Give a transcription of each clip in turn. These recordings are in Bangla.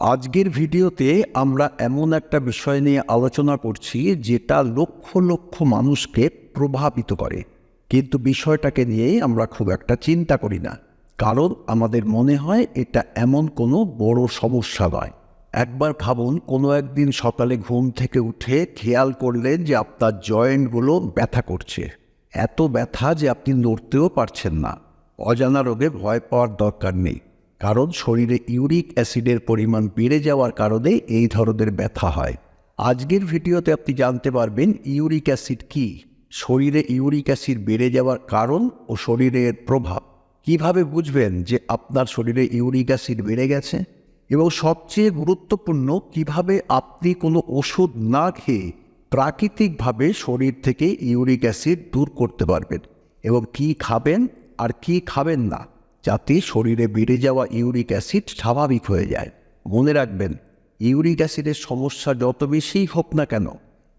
আজকের ভিডিওতে আমরা এমন একটা বিষয় নিয়ে আলোচনা করছি যেটা লক্ষ লক্ষ মানুষকে প্রভাবিত করে। কিন্তু বিষয়টাকে নিয়ে আমরা খুব একটা চিন্তা করি না। কারণ আমাদের মনে হয় এটা এমন কোনো বড় সমস্যা নয়। একবার ভাবুন, কোনো একদিন সকালে ঘুম থেকে উঠে খেয়াল করলেন যে আপনার জয়েন্টগুলো ব্যথা করছে। এত ব্যথা যে আপনি নড়তেও পারছেন না। অজানা রোগে ভয় পাওয়ার দরকার নেই। কারণ শরীরে ইউরিক অ্যাসিডের পরিমাণ বেড়ে যাওয়ার কারণে এই ধরনের ব্যথা হয়। আজকের ভিডিওতে আপনি জানতে পারবেন ইউরিক অ্যাসিড কি, শরীরে ইউরিক অ্যাসিড বেড়ে যাওয়ার কারণ ও শরীরের প্রভাব। কীভাবে বুঝবেন যে আপনার শরীরে ইউরিক অ্যাসিড বেড়ে গেছে? এবং সবচেয়ে গুরুত্বপূর্ণ, কীভাবে আপনি কোনো ওষুধ না খেয়ে প্রাকৃতিকভাবে শরীর থেকে ইউরিক অ্যাসিড দূর করতে পারবেন? এবং কি খাবেন আর কি খাবেন না? যাতে শরীরে বেড়ে যাওয়া ইউরিক অ্যাসিড স্বাভাবিক হয়ে যায়। মনে রাখবেন, ইউরিক অ্যাসিডের সমস্যা যত বেশিই হোক না কেন,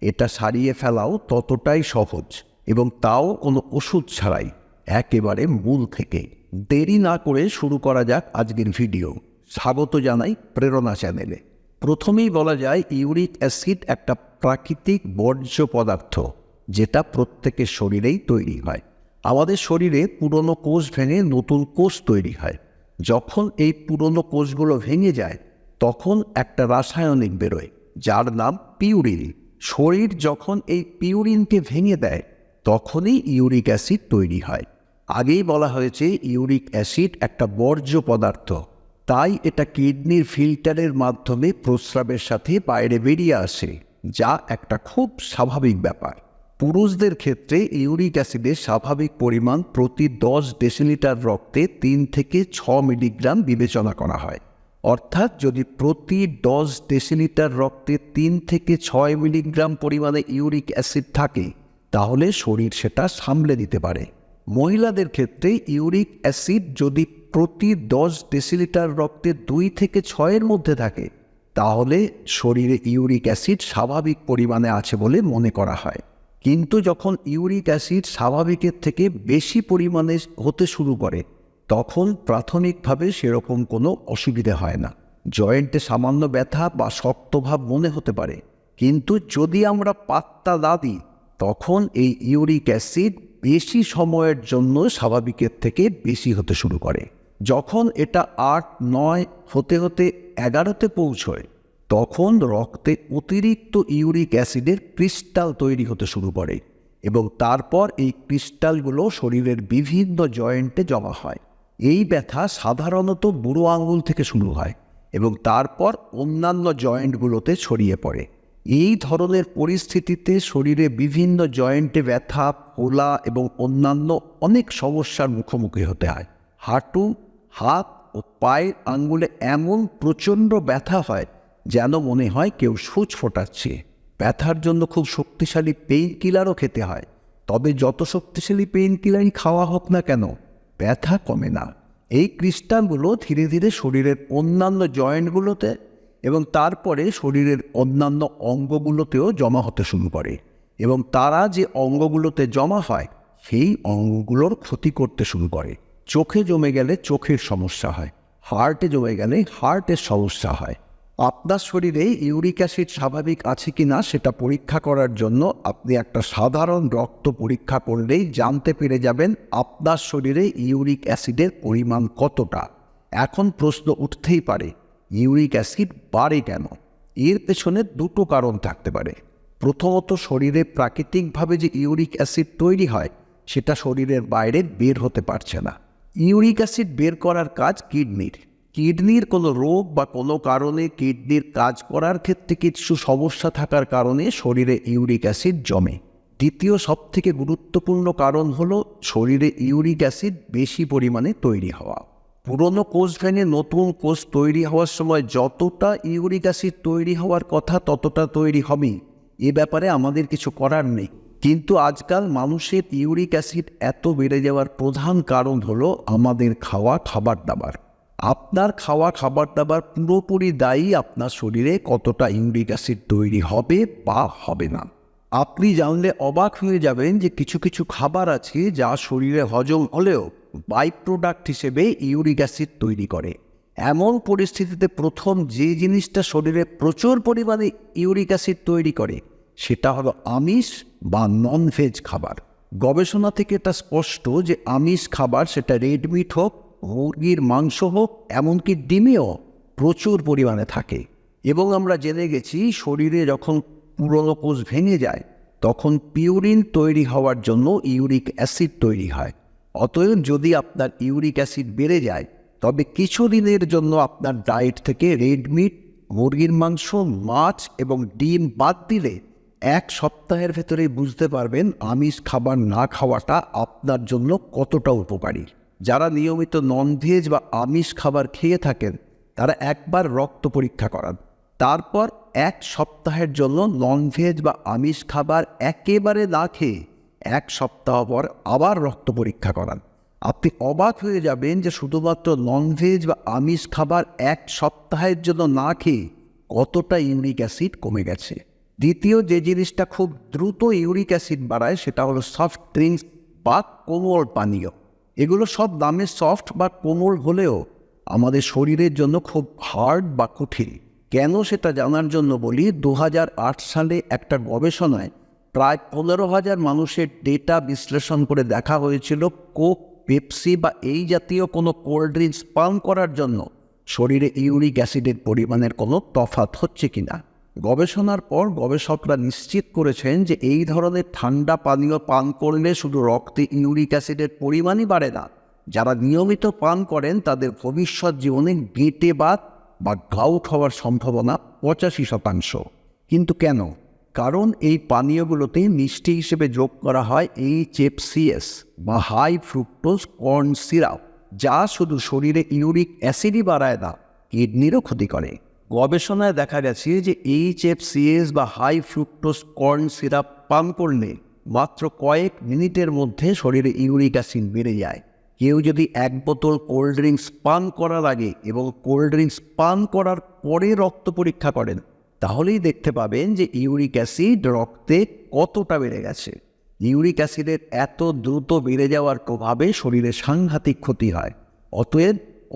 এটা সারিয়ে ফেলাও ততটাই সহজ এবং তাও কোনো ওষুধ ছাড়াই, একেবারে মূল থেকে। দেরি না করে শুরু করা যাক আজকের ভিডিও। স্বাগত জানাই প্রেরণা চ্যানেলে। প্রথমেই বলা যায়, ইউরিক অ্যাসিড একটা প্রাকৃতিক বর্জ্য পদার্থ, যেটা প্রত্যেকের শরীরেই তৈরি হয়। আমাদের শরীরে পুরনো কোষ ভেঙে নতুন কোষ তৈরি হয়। যখন এই পুরনো কোষগুলো ভেঙে যায়, তখন একটা রাসায়নিক বেরোয়, যার নাম পিউরিন। শরীর যখন এই পিউরিনকে ভেঙে দেয়, তখনই ইউরিক অ্যাসিড তৈরি হয়। আগেই বলা হয়েছে ইউরিক অ্যাসিড একটা বর্জ্য পদার্থ। তাই এটা কিডনির ফিল্টারের মাধ্যমে প্রস্রাবের সাথে বাইরে বেরিয়ে আসে, যা একটা খুব স্বাভাবিক ব্যাপার। পুরুষদের ক্ষেত্রে ইউরিক অ্যাসিডের স্বাভাবিক পরিমাণ প্রতি দশ ডেসিলিটার রক্তে তিন থেকে ছ মিলিগ্রাম বিবেচনা করা হয়। অর্থাৎ যদি প্রতি দশ ডেসিলিটার রক্তে তিন থেকে ছয় মিলিগ্রাম পরিমাণে ইউরিক অ্যাসিড থাকে, তাহলে শরীর সেটা সামলে দিতে পারে। মহিলাদের ক্ষেত্রে ইউরিক অ্যাসিড যদি প্রতি দশ ডেসিলিটার রক্তে দুই থেকে ছয়ের মধ্যে থাকে, তাহলে শরীরে ইউরিক অ্যাসিড স্বাভাবিক পরিমাণে আছে বলে মনে করা হয়। কিন্তু যখন ইউরিক অ্যাসিড স্বাভাবিকের থেকে বেশি পরিমাণে হতে শুরু করে, তখন প্রাথমিকভাবে সেরকম কোনো অসুবিধে হয় না। জয়েন্টে সামান্য ব্যথা বা শক্তভাব মনে হতে পারে। কিন্তু যদি আমরা পাত্তা না দিই, তখন এই ইউরিক অ্যাসিড বেশি সময়ের জন্য স্বাভাবিকের থেকে বেশি হতে শুরু করে। যখন এটা আট, নয়, হতে হতে এগারোতে পৌঁছয় তখন রক্তে অতিরিক্ত ইউরিক অ্যাসিডের ক্রিস্টাল তৈরি হতে শুরু করে এবং তারপর এই ক্রিস্টালগুলো শরীরের বিভিন্ন জয়েন্টে জমা হয়। এই ব্যথা সাধারণত বুড়ো আঙুল থেকে শুরু হয় এবং তারপর অন্যান্য জয়েন্টগুলোতে ছড়িয়ে পড়ে। এই ধরনের পরিস্থিতিতে শরীরে বিভিন্ন জয়েন্টে ব্যথা, ফোলা এবং অন্যান্য অনেক সমস্যার মুখোমুখি হতে হয়। হাঁটু, হাত ও পায়ের আঙ্গুলে এমন প্রচণ্ড ব্যথা হয় যেন মনে হয় কেউ সুচ ফোটাচ্ছে। ব্যথার জন্য খুব শক্তিশালী পেইন কিলারও খেতে হয়। তবে যত শক্তিশালী পেইন কিলারই খাওয়া হোক না কেন, ব্যথা কমে না। এই ক্রিস্টালগুলো ধীরে ধীরে শরীরের অন্যান্য জয়েন্টগুলোতে এবং তারপরে শরীরের অন্যান্য অঙ্গগুলোতেও জমা হতে শুরু করে এবং তারা যে অঙ্গগুলোতে জমা হয়, সেই অঙ্গগুলোর ক্ষতি করতে শুরু করে। চোখে জমে গেলে চোখের সমস্যা হয়, হার্টে জমে গেলে হার্টের সমস্যা হয়। আপনার শরীরে ইউরিক অ্যাসিড স্বাভাবিক আছে কি না সেটা পরীক্ষা করার জন্য আপনি একটা সাধারণ রক্ত পরীক্ষা করলেই জানতে পেরে যাবেন আপনার শরীরে ইউরিক অ্যাসিডের পরিমাণ কতটা। এখন প্রশ্ন উঠতেই পারে, ইউরিক অ্যাসিড বাড়ে কেন? এর পেছনে দুটো কারণ থাকতে পারে। প্রথমত, শরীরে প্রাকৃতিকভাবে যে ইউরিক অ্যাসিড তৈরি হয়, সেটা শরীরের বাইরে বের হতে পারছে না। ইউরিক অ্যাসিড বের করার কাজ কিডনির। কিডনির কোনো রোগ বা কোনো কারণে কিডনির কাজ করার ক্ষেত্রে কিছু সমস্যা থাকার কারণে শরীরে ইউরিক অ্যাসিড জমে। দ্বিতীয় সবথেকে গুরুত্বপূর্ণ কারণ হলো শরীরে ইউরিক অ্যাসিড বেশি পরিমাণে তৈরি হওয়া। পুরনো কোষ ভেঙে নতুন কোষ তৈরি হওয়ার সময় যতটা ইউরিক অ্যাসিড তৈরি হওয়ার কথা ততটা তৈরি হবে এ ব্যাপারে আমাদের কিছু করার নেই। কিন্তু আজকাল মানুষের ইউরিক অ্যাসিড এত বেড়ে যাওয়ার প্রধান কারণ হলো আমাদের খাওয়া, খাবার দাবার। আপনার খাওয়া খাবার দাবার পুরোপুরি দায়ী আপনার শরীরে কতটা ইউরিক অ্যাসিড তৈরি হবে বা হবে না। আপনি জানলে অবাক হয়ে যাবেন যে কিছু কিছু খাবার আছে যা শরীরে হজম হলেও বাই প্রোডাক্ট হিসেবে ইউরিক অ্যাসিড তৈরি করে। এমন পরিস্থিতিতে প্রথম যে জিনিসটা শরীরে প্রচুর পরিমাণে ইউরিক অ্যাসিড তৈরি করে, সেটা হলো আমিষ বা নন ভেজ খাবার। গবেষণা থেকে এটা স্পষ্ট যে আমিষ খাবার সেটা রেড মিট হোক মুরগির মাংস হোক এমনকি ডিমেও প্রচুর পরিমাণে থাকে। এবং আমরা জেনে গেছি, শরীরে যখন পুরনো কোষ ভেঙে যায়, তখন পিউরিন তৈরি হওয়ার জন্য ইউরিক অ্যাসিড তৈরি হয়। অতএব যদি আপনার ইউরিক অ্যাসিড বেড়ে যায়, তবে কিছুদিনের জন্য আপনার ডায়েট থেকে রেড মিট, মুরগির মাংস, মাছ এবং ডিম বাদ দিলে এক সপ্তাহের ভেতরে বুঝতে পারবেন আমিষ খাবার না খাওয়াটা আপনার জন্য কতটা উপকারী। যারা নিয়মিত ননভেজ বা আমিষ খাবার খেয়ে থাকেন, তারা একবার রক্ত পরীক্ষা করান। তারপর এক সপ্তাহের জন্য ননভেজ বা আমিষ খাবার একেবারে না খেয়ে এক সপ্তাহ পর আবার রক্ত পরীক্ষা করান। আপনি অবাক হয়ে যাবেন যে শুধুমাত্র ননভেজ বা আমিষ খাবার এক সপ্তাহের জন্য না খেয়ে কতটা ইউরিক অ্যাসিড কমে গেছে। দ্বিতীয় যে জিনিসটা খুব দ্রুত ইউরিক অ্যাসিড বাড়ায় সেটা হলো সফট ড্রিঙ্কস বা কোমল পানীয়। এগুলো সব দামে সফট বা কোমল হলেও আমাদের শরীরের জন্য খুব হার্ড বা কঠিন। কেন সেটা জানার জন্য বলি দু হাজার আট সালে একটা গবেষণায় প্রায় পনেরো হাজার মানুষের ডেটা বিশ্লেষণ করে দেখা হয়েছিল কোক, পেপসি বা এই জাতীয় কোনো কোল্ড ড্রিঙ্কস পান করার জন্য। শরীরে ইউরিক অ্যাসিডের পরিমাণের কোনো তফাৎ হচ্ছে কিনা? গবেষণার পর গবেষকরা নিশ্চিত করেছেন যে এই ধরনের ঠান্ডা পানীয় পান করলে শুধু রক্তে ইউরিক অ্যাসিডের পরিমাণই বাড়ে না। যারা নিয়মিত পান করেন, তাদের ভবিষ্যৎ জীবনে গেঁটে বাত বা গাউট হওয়ার সম্ভাবনা পঁচাশি শতাংশ। কিন্তু কেন? কারণ এই পানীয়গুলোতে মিষ্টি হিসেবে যোগ করা হয় এইচ এফ সিএস বা হাই ফ্রুক্টোজ কর্ন সিরাপ যা শুধু শরীরে ইউরিক অ্যাসিডই বাড়ায় না, কিডনিরও ক্ষতি করে। গবেষণায় দেখা গেছে যে এইচ এফ সিএস বা হাই ফ্রুক্টোস কর্ন সিরাপ পান করলে মাত্র কয়েক মিনিটের মধ্যে শরীরে ইউরিক অ্যাসিড বেড়ে যায়। কেউ যদি এক বোতল কোল্ড ড্রিঙ্কস পান করার আগে এবং কোল্ড ড্রিঙ্কস পান করার পরে রক্ত পরীক্ষা করেন, তাহলেই দেখতে পাবেন যে ইউরিক অ্যাসিড রক্তে কতটা বেড়ে গেছে। ইউরিক অ্যাসিডের এত দ্রুত বেড়ে যাওয়ার প্রভাবে শরীরে সাংঘাতিক ক্ষতি হয়। অতএব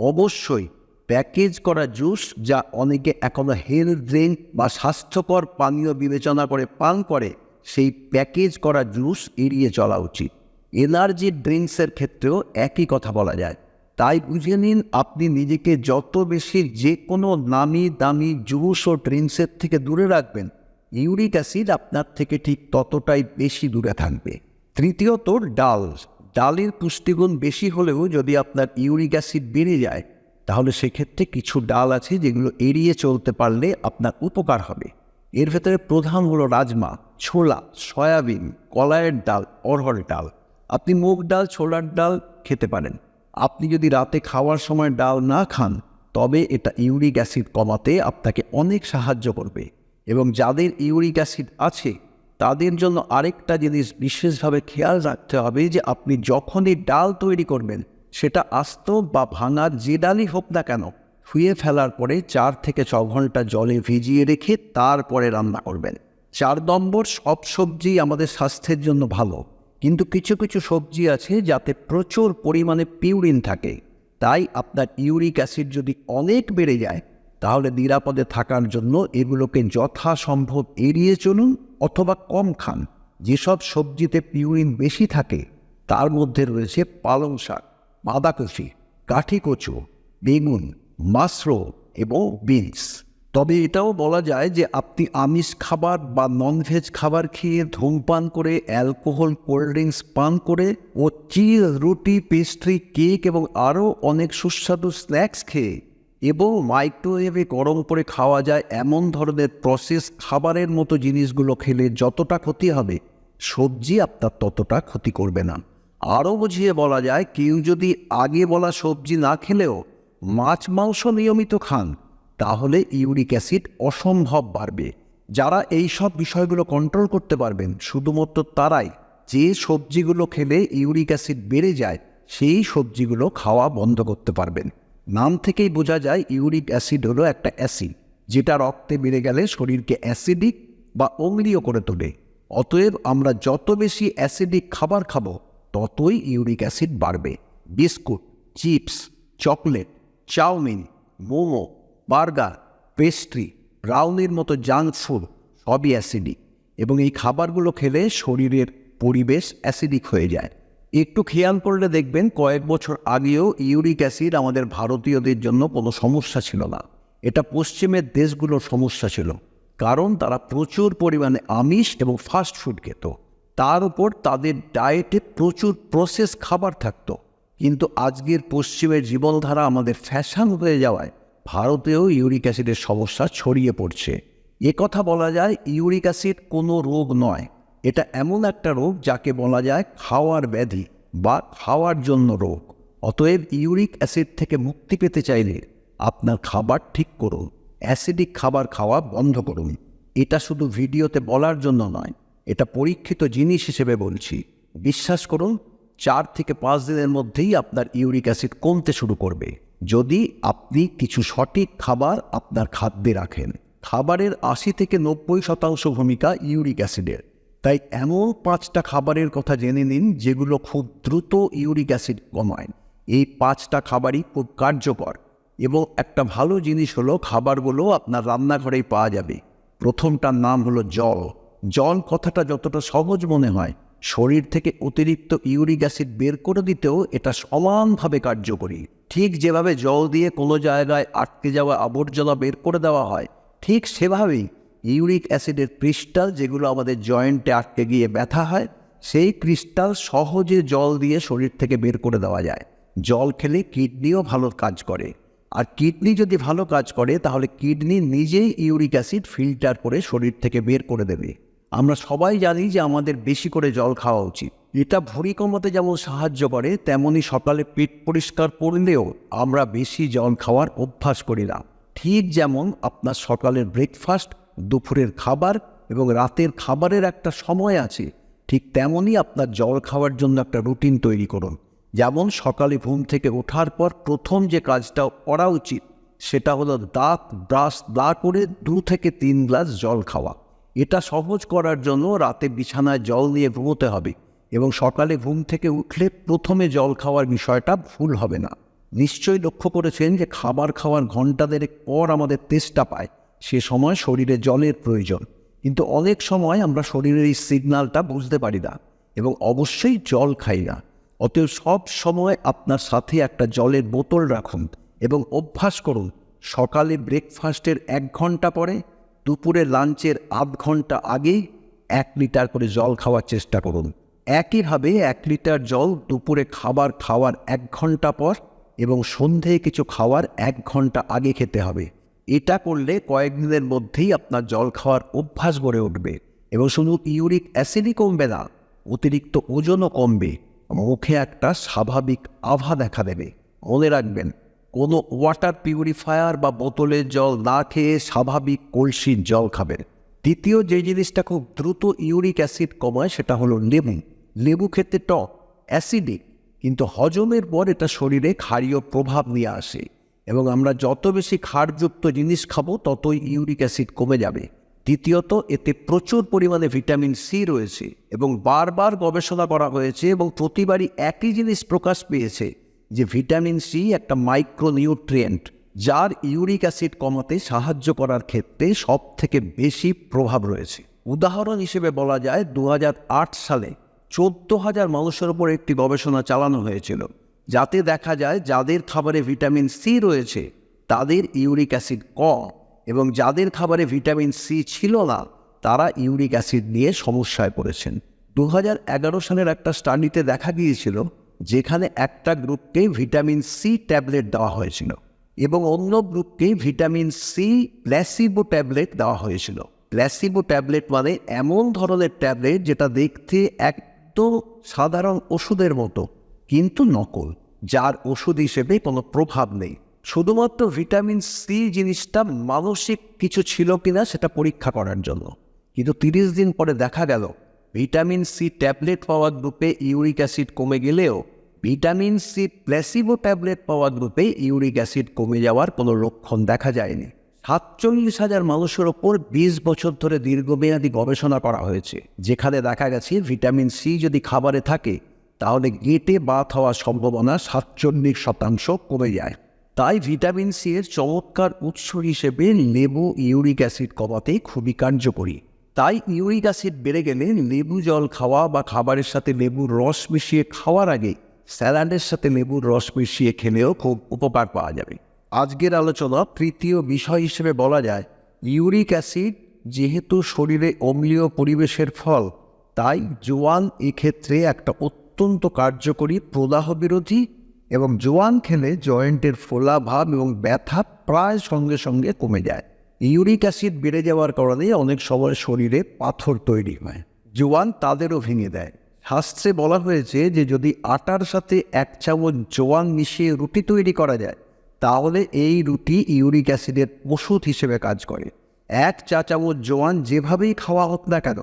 অবশ্যই প্যাকেজ করা জুস যা অনেকে এখনও হেলথ ড্রিঙ্ক বা স্বাস্থ্যকর পানীয় বিবেচনা করে পান করে, সেই প্যাকেজ করা জুস এড়িয়ে চলা উচিত। এনার্জি ড্রিঙ্কসের ক্ষেত্রেও একই কথা বলা যায়। তাই বুঝে নিন, আপনি নিজেকে যত বেশি যে কোনো নামি দামি জুস ও ড্রিঙ্কসের থেকে দূরে রাখবেন, ইউরিক অ্যাসিড আপনার থেকে ঠিক ততটাই বেশি দূরে থাকবে। তৃতীয়ত, ডাল। ডালের পুষ্টিগুণ বেশি হলেও যদি আপনার ইউরিক অ্যাসিড বেড়ে যায় তাহলে সেক্ষেত্রে কিছু ডাল আছে যেগুলো এড়িয়ে চলতে পারলে আপনার উপকার হবে। এর ভেতরে প্রধান হলো রাজমা, ছোলা, সয়াবিন, কলাইয়ের ডাল অরহর ডাল। আপনি মুগ ডাল, ছোলার ডাল খেতে পারেন। আপনি যদি রাতে খাওয়ার সময় ডাল না খান, তবে এটা ইউরিক অ্যাসিড কমাতে আপনাকে অনেক সাহায্য করবে এবং যাদের ইউরিক অ্যাসিড আছে, তাদের জন্য আরেকটা জিনিস বিশেষভাবে খেয়াল রাখতে হবে যে আপনি যখনই ডাল তৈরি করবেন সেটা আস্ত বা ভাঙা যে ডালই হোক না কেন, ধুয়ে ফেলার পরে চার থেকে ছ ঘণ্টা জলে ভিজিয়ে রেখে তারপরে রান্না করবেন। চার নম্বর, সব সবজি আমাদের স্বাস্থ্যের জন্য ভালো। কিন্তু কিছু কিছু সবজি আছে যাতে প্রচুর পরিমাণে পিউরিন থাকে। তাই আপনার ইউরিক অ্যাসিড যদি অনেক বেড়ে যায়, তাহলে নিরাপদে থাকার জন্য এগুলোকে যথাসম্ভব এড়িয়ে চলুন অথবা কম খান। যেসব সবজিতে পিউরিন বেশি থাকে, তার মধ্যে রয়েছে পালং শাক। বাঁধাকপি কাঠি কচু, বেগুন, মাশরুম এবং বিনস। তবে এটাও বলা যায় যে আপনি আমিষ খাবার বা ননভেজ খাবার খেয়ে ধূমপান করে অ্যালকোহল কোল্ড ড্রিঙ্কস পান করে ও চিজ রুটি পেস্ট্রি কেক এবং আরও অনেক সুস্বাদু স্ন্যাক্স খেয়ে এবং মাইক্রোওয়েভে গরম করে খাওয়া যায় এমন ধরনের প্রসেস খাবারের মতো জিনিসগুলো খেলে যতটা ক্ষতি হবে, সবজি আপনার ততটা ক্ষতি করবে না। আরও বুঝিয়ে বলা যায়, কেউ যদি আগে বলা সবজি না খেলেও মাছ, মাংস নিয়মিত খান, তাহলে ইউরিক অ্যাসিড অসম্ভব বাড়বে। যারা এই সব বিষয়গুলো কন্ট্রোল করতে পারবেন, শুধুমাত্র তারাই যে সবজিগুলো খেলে ইউরিক অ্যাসিড বেড়ে যায়, সেই সবজিগুলো খাওয়া বন্ধ করতে পারবেন। নাম থেকেই বোঝা যায়, ইউরিক অ্যাসিড হলো একটা অ্যাসিড, যেটা রক্তে বেড়ে গেলে শরীরকে অ্যাসিডিক বা অম্লীয় করে তোলে। অতএব আমরা যত বেশি অ্যাসিডিক খাবার খাব ততই ইউরিক অ্যাসিড বাড়বে। Biscuit, chips, chocolate, chow mein, momo, burger, pastry, ব্রাউনির মতো জাঙ্ক ফুড সবই অ্যাসিডিক এবং এই খাবারগুলো খেলে শরীরের পরিবেশ অ্যাসিডিক হয়ে যায়। একটু খেয়াল করলে দেখবেন কয়েক বছর আগেও ইউরিক অ্যাসিড আমাদের ভারতীয়দের জন্য কোনো সমস্যা ছিল না। এটা পশ্চিমের দেশগুলোর সমস্যা ছিল, কারণ তারা প্রচুর পরিমাণে আমিষ এবং ফাস্ট ফুড খেত। তার উপর তাদের ডায়েটে প্রচুর প্রসেস খাবার থাকতো। কিন্তু আজকের পশ্চিমের জীবনধারা আমাদের ফ্যাশন হয়ে যাওয়ায় ভারতেও ইউরিক অ্যাসিডের সমস্যা ছড়িয়ে পড়ছে। কথা বলা যায় ইউরিক অ্যাসিড কোনো রোগ নয়। এটা এমন একটা রোগ যাকে বলা যায় খাওয়ার ব্যাধি বা খাওয়ার জন্য রোগ। অতএব ইউরিক অ্যাসিড থেকে মুক্তি পেতে চাইলে আপনার খাবার ঠিক করুন। অ্যাসিডিক খাবার খাওয়া বন্ধ করুন। এটা শুধু ভিডিওতে বলার জন্য নয় এটা পরীক্ষিত জিনিস হিসেবে বলছি। বিশ্বাস করুন, চার থেকে পাঁচ দিনের মধ্যেই আপনার ইউরিক অ্যাসিড কমতে শুরু করবে। যদি আপনি কিছু সঠিক খাবার আপনার খাদ্যে রাখেন, খাবারের আশি থেকে নব্বই শতাংশ ভূমিকা ইউরিক অ্যাসিডের। তাই এমন পাঁচটা খাবারের কথা জেনে নিন যেগুলো খুব দ্রুত ইউরিক অ্যাসিড কমায়। এই পাঁচটা খাবারই খুব কার্যকর এবং একটা ভালো জিনিস হলো, খাবারগুলো আপনার রান্নাঘরেই পাওয়া যাবে। প্রথমটার নাম হলো জল। জল কথাটা যতটা সহজ মনে হয়, শরীর থেকে অতিরিক্ত ইউরিক অ্যাসিড বের করে দিতেও এটা সমানভাবে কার্যকরী। ঠিক যেভাবে জল দিয়ে কোনো জায়গায় আটকে যাওয়া আবর্জনা বের করে দেওয়া হয়, ঠিক সেভাবেই ইউরিক অ্যাসিডের ক্রিস্টাল যেগুলো আমাদের জয়েন্টে আটকে গিয়ে ব্যথা হয়, সেই ক্রিস্টাল সহজে জল দিয়ে শরীর থেকে বের করে দেওয়া যায়। জল খেলে কিডনিও ভালো কাজ করে। আর কিডনি যদি ভালো কাজ করে, তাহলে কিডনি নিজেই ইউরিক অ্যাসিড ফিল্টার করে শরীর থেকে বের করে দেবে। আমরা সবাই জানি যে আমাদের বেশি করে জল খাওয়া উচিত। এটা ভুঁড়ি কমাতে যেমন সাহায্য করে তেমনই সকালে পেট পরিষ্কার করলেও আমরা বেশি জল খাওয়ার অভ্যাস করি না। ঠিক যেমন আপনার সকালের ব্রেকফাস্ট দুপুরের খাবার এবং রাতের খাবারের একটা সময় আছে, ঠিক তেমনই আপনার জল খাওয়ার জন্য একটা রুটিন তৈরি করুন। যেমন সকালে ঘুম থেকে ওঠার পর প্রথম যে কাজটা করা উচিত, সেটা হলো দাঁত, ব্রাশ দা করে দু থেকে তিন গ্লাস জল খাওয়া। এটা সহজ করার জন্য রাতে বিছানায় জল নিয়ে ঘুমোতে হবে এবং সকালে ঘুম থেকে উঠলে প্রথমে জল খাওয়ার বিষয়টা ভুল হবে না। নিশ্চয়ই লক্ষ্য করেছেন যে খাবার খাওয়ার ঘণ্টা দেড়েক পর আমাদের তেষ্টা পায়, সে সময় শরীরে জলের প্রয়োজন। কিন্তু অনেক সময় আমরা শরীরের এই সিগনালটা বুঝতে পারি না এবং অবশ্যই জল খাই না। অতএব সব সময় আপনার সাথে একটা জলের বোতল রাখুন এবং অভ্যাস করুন, সকালে ব্রেকফাস্টের এক ঘণ্টা পরে দুপুরে লাঞ্চের আধ ঘণ্টা আগেই এক লিটার করে জল খাওয়ার চেষ্টা করুন। একইভাবে এক লিটার জল দুপুরে খাবার খাওয়ার এক ঘণ্টা পর এবং সন্ধেয় কিছু খাওয়ার এক ঘণ্টা আগে খেতে হবে। এটা করলে কয়েকদিনের মধ্যেই আপনার জল খাওয়ার অভ্যাস গড়ে উঠবে এবং শুধু ইউরিক অ্যাসিডই কমবে না, অতিরিক্ত ওজনও কমবে। মুখে একটা স্বাভাবিক আভা দেখা দেবে। মনে রাখবেন কোনো ওয়াটার পিউরিফায়ার বা বোতলের জল না খেয়ে স্বাভাবিক কলসির জল খাবেন। দ্বিতীয় যে জিনিসটা খুব দ্রুত ইউরিক অ্যাসিড কমায় সেটা হলো লেবু। লেবু খেতে টক, অ্যাসিডিক, কিন্তু হজমের পর এটা শরীরে ক্ষারীয় প্রভাব নিয়ে আসে এবং আমরা যত বেশি ক্ষারযুক্ত জিনিস খাব ততই ইউরিক অ্যাসিড কমে যাবে। দ্বিতীয়ত, এতে প্রচুর পরিমাণে ভিটামিন সি রয়েছে এবং বারবার গবেষণা করা হয়েছে এবং প্রতিবারই একই জিনিস প্রকাশ পেয়েছে। যে ভিটামিন সি একটা মাইক্রোনিউট্রিয়েন্ট, যার ইউরিক অ্যাসিড কমাতে সাহায্য করার ক্ষেত্রে সব থেকে বেশি প্রভাব রয়েছে। উদাহরণ হিসেবে বলা যায় দু হাজার আট সালে চোদ্দ হাজার মানুষের উপর একটি গবেষণা চালানো হয়েছিল, যাতে দেখা যায় যাদের খাবারে ভিটামিন সি রয়েছে, তাদের ইউরিক অ্যাসিড কম এবং যাদের খাবারে ভিটামিন সি ছিল না, তারা ইউরিক অ্যাসিড নিয়ে সমস্যায় পড়েছেন। দু হাজার এগারো সালের একটা স্টাডিতে দেখা গিয়েছিল যেখানে একটা গ্রুপকে ভিটামিন সি ট্যাবলেট দেওয়া হয়েছিল এবং অন্য গ্রুপকে ভিটামিন সি প্ল্যাসিবো ট্যাবলেট দেওয়া হয়েছিল। প্ল্যাসিবো ট্যাবলেট মানে এমন ধরনের ট্যাবলেট যেটা দেখতে একদম সাধারণ ওষুধের মতো, কিন্তু নকল, যার ওষুধ হিসেবে কোনো প্রভাব নেই। শুধুমাত্র ভিটামিন সি জিনিসটা মানসিক কিছু ছিল কিনা সেটা পরীক্ষা করার জন্য। কিন্তু তিরিশ দিন পরে দেখা গেল, ভিটামিন সি ট্যাবলেট পাওয়া গ্রুপে ইউরিক অ্যাসিড কমে গেলেও ভিটামিন সি প্ল্যাসিবো ট্যাবলেট পাওয়া গ্রুপে ইউরিক অ্যাসিড কমে যাওয়ার কোনো লক্ষণ দেখা যায়নি। সাতচল্লিশ হাজার মানুষের ওপর বিশ বছর ধরে দীর্ঘমেয়াদী গবেষণা করা হয়েছে, যেখানে দেখা গেছে ভিটামিন সি যদি খাবারে থাকে, তাহলে গেটে বাত হওয়ার সম্ভাবনা সাতচল্লিশ শতাংশ কমে যায়। তাই ভিটামিন সি এর চমৎকার উৎস হিসেবে লেবু, ইউরিক অ্যাসিড কমাতে খুবই কার্যকরী। তাই ইউরিক অ্যাসিড বেড়ে গেলে লেবু জল খাওয়া বা খাবারের সাথে লেবুর রস মিশিয়ে খাওয়ার আগে স্যালাডের সাথে লেবুর রস মিশিয়ে খেলেও খুব উপকার পাওয়া যাবে। আজকের আলোচনা তৃতীয় বিষয় হিসেবে বলা যায়, ইউরিক অ্যাসিড যেহেতু শরীরে অম্লীয় পরিবেশের ফল, তাই জোয়ান এক্ষেত্রে একটা অত্যন্ত কার্যকরী প্রদাহ বিরোধী এবং জোয়ান খেলে জয়েন্টের ফোলা ভাব এবং ব্যথা প্রায় সঙ্গে সঙ্গে কমে যায়। ইউরিক অ্যাসিড বেড়ে যাওয়ার কারণে অনেক সময় শরীরে পাথর তৈরি হয়। জোয়ান তাদেরও ভেঙে দেয়। শাস্ত্রে বলা হয়েছে যে যদি আটার সাথে এক চামচ জোয়ান মিশিয়ে রুটি তৈরি করা যায়, তাহলে এই রুটি ইউরিক অ্যাসিডের ওষুধ হিসেবে কাজ করে। এক চা চামচ জোয়ান যেভাবেই খাওয়া হোক না কেন,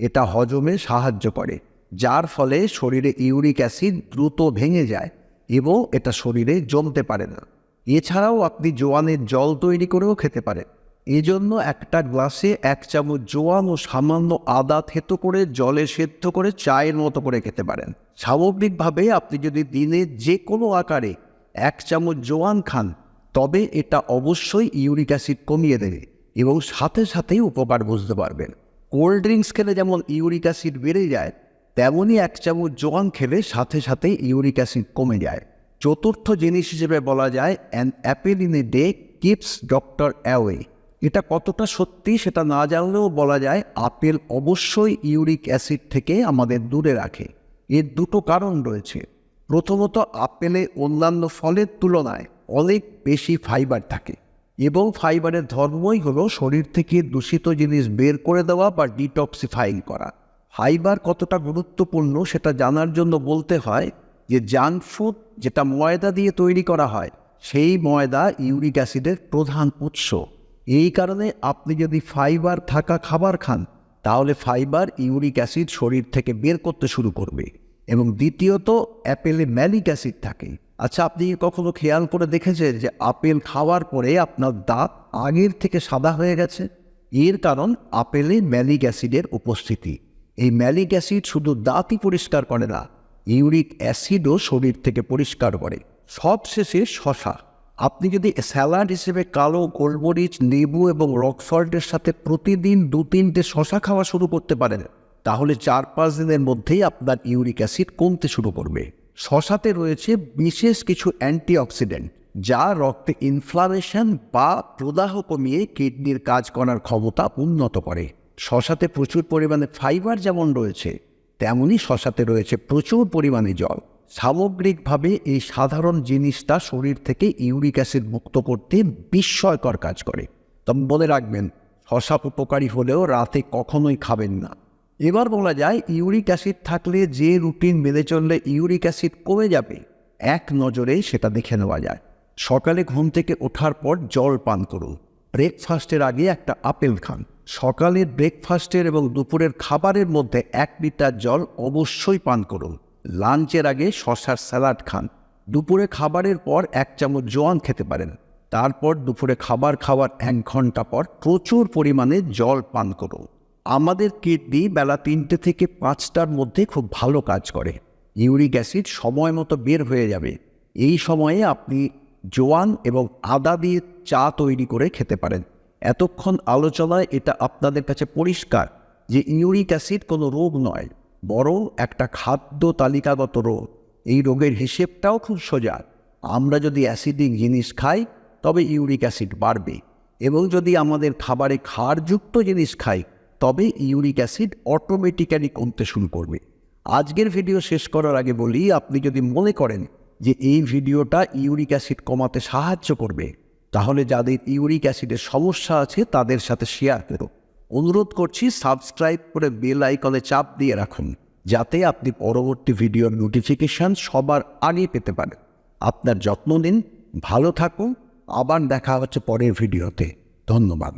এটা হজমে সাহায্য করে, যার ফলে শরীরে ইউরিক অ্যাসিড দ্রুত ভেঙে যায় এবং এটা শরীরে জমতে পারে না। এছাড়াও আপনি জোয়ানের জল তৈরি করেও খেতে পারেন। এজন্য একটা গ্লাসে এক চামচ জোয়ান ও সামান্য আদা থেতো করে জলে সেদ্ধ করে চায়ের মতো করে খেতে পারেন। সামগ্রিকভাবে আপনি যদি দিনে যে কোনো আকারে এক চামচ জোয়ান খান, তবে এটা অবশ্যই ইউরিক অ্যাসিড কমিয়ে দেবে এবং সাথে সাথেই উপকার বুঝতে পারবেন। কোল্ড ড্রিঙ্কস খেলে যেমন ইউরিক অ্যাসিড বেড়ে যায়, তেমনই এক চামচ জোয়ান খেলে সাথে সাথে ইউরিক অ্যাসিড কমে যায়। চতুর্থ জিনিস হিসেবে বলা যায়, an apple in a day keeps doctor away. এটা কতটা সত্যি সেটা না জানলেও বলা যায়, আপেল অবশ্যই ইউরিক অ্যাসিড থেকে আমাদের দূরে রাখে। এর দুটো কারণ রয়েছে। প্রথমত, আপেলে অন্যান্য ফলের তুলনায় অনেক বেশি ফাইবার থাকে এবং ফাইবারের ধর্মই হলো শরীর থেকে দূষিত জিনিস বের করে দেওয়া বা ডিটক্সিফাইং করা। ফাইবার কতটা গুরুত্বপূর্ণ সেটা জানার জন্য বলতে হয় যে জাঙ্ক ফুড যেটা ময়দা দিয়ে তৈরি করা হয়, সেই ময়দা ইউরিক অ্যাসিডের প্রধান উৎস। এই কারণে আপনি যদি ফাইবার থাকা খাবার খান, তাহলে ফাইবার ইউরিক অ্যাসিড শরীর থেকে বের করতে শুরু করবে। এবং দ্বিতীয়ত, অ্যাপেলে ম্যালিক অ্যাসিড থাকে। আচ্ছা আপনি কখনো খেয়াল করে দেখেছেন যে আপেল খাওয়ার পরে আপনার দাঁত আগের থেকে সাদা হয়ে গেছে? এর কারণ আপেলে ম্যালিক অ্যাসিডের উপস্থিতি। এই ম্যালিক অ্যাসিড শুধু দাঁতই পরিষ্কার করে না, ইউরিক অ্যাসিডও শরীর থেকে পরিষ্কার করে। সবশেষে শশা। আপনি যদি স্যালাড হিসেবে কালো গোলমরিচ, লেবু এবং রক সল্টের সাথে প্রতিদিন দু তিনটে শশা খাওয়া শুরু করতে পারেন, তাহলে চার পাঁচ দিনের মধ্যেই আপনার ইউরিক অ্যাসিড কমতে শুরু করবে। শশাতে রয়েছে বিশেষ কিছু অ্যান্টিঅক্সিডেন্ট, যা রক্তে ইনফ্লামেশন বা প্রদাহ কমিয়ে কিডনির কাজ করার ক্ষমতা উন্নত করে। শশাতে প্রচুর পরিমাণে ফাইবার যেমন রয়েছে তেমনই শশাতে রয়েছে প্রচুর পরিমাণে জল। সামগ্রিকভাবে এই সাধারণ জিনিসটা শরীর থেকে ইউরিক অ্যাসিড মুক্ত করতে বিস্ময়কর কাজ করে। তবে মনে রাখবেন, শশা উপকারী হলেও রাতে কখনোই খাবেন না। এবার বলা যায়, ইউরিক অ্যাসিড থাকলে যে রুটিন মেনে চললে ইউরিক অ্যাসিড কমে যাবে, এক নজরে সেটা দেখে নেওয়া যায়। সকালে ঘুম থেকে ওঠার পর জল পান করুন। ব্রেকফাস্টের আগে একটা আপেল খান। সকালের ব্রেকফাস্টের এবং দুপুরের খাবারের মধ্যে এক লিটার জল অবশ্যই পান করুন। লাঞ্চের আগে শশার স্যালাড খান। দুপুরে খাবারের পর এক চামচ জোয়ান খেতে পারেন। তারপর দুপুরে খাবার খাওয়ার এক ঘণ্টা পর প্রচুর পরিমাণে জল পান করুন। আমাদের কিডনি বেলা তিনটে থেকে পাঁচটার মধ্যে খুব ভালো কাজ করে। ইউরিক অ্যাসিড সময় মতো বের হয়ে যাবে। এই সময়ে আপনি জোয়ান এবং আদা দিয়ে চা তৈরি করে খেতে পারেন। এতক্ষণ আলোচনায় এটা আপনাদের কাছে পরিষ্কার যে ইউরিক অ্যাসিড কোনো রোগ নয়। বরং একটা খাদ্য তালিকাগত রোগ। এই রোগের হিসেবটাও খুব সোজা। আমরা যদি অ্যাসিডিক জিনিস খাই, তবে ইউরিক অ্যাসিড বাড়বে। এবং যদি আমাদের খাবারে ক্ষারযুক্ত জিনিস খাই, তবে ইউরিক অ্যাসিড অটোমেটিক্যালি কমতে শুরু করবে। আজকের ভিডিও শেষ করার আগে বলি, আপনি যদি মনে করেন যে এই ভিডিওটা ইউরিক অ্যাসিড কমাতে সাহায্য করবে, তাহলে যাদের ইউরিক অ্যাসিডের সমস্যা আছে, তাদের সাথে শেয়ার করো অনুরোধ করছি সাবস্ক্রাইব করে বেল আইকনে চাপ দিয়ে রাখুন, যাতে আপনি পরবর্তী ভিডিওর নোটিফিকেশান সবার আগে পেতে পারেন। আপনার যত্ন নিন, ভালো থাকুন, আবার দেখা হচ্ছে পরের ভিডিওতে ধন্যবাদ।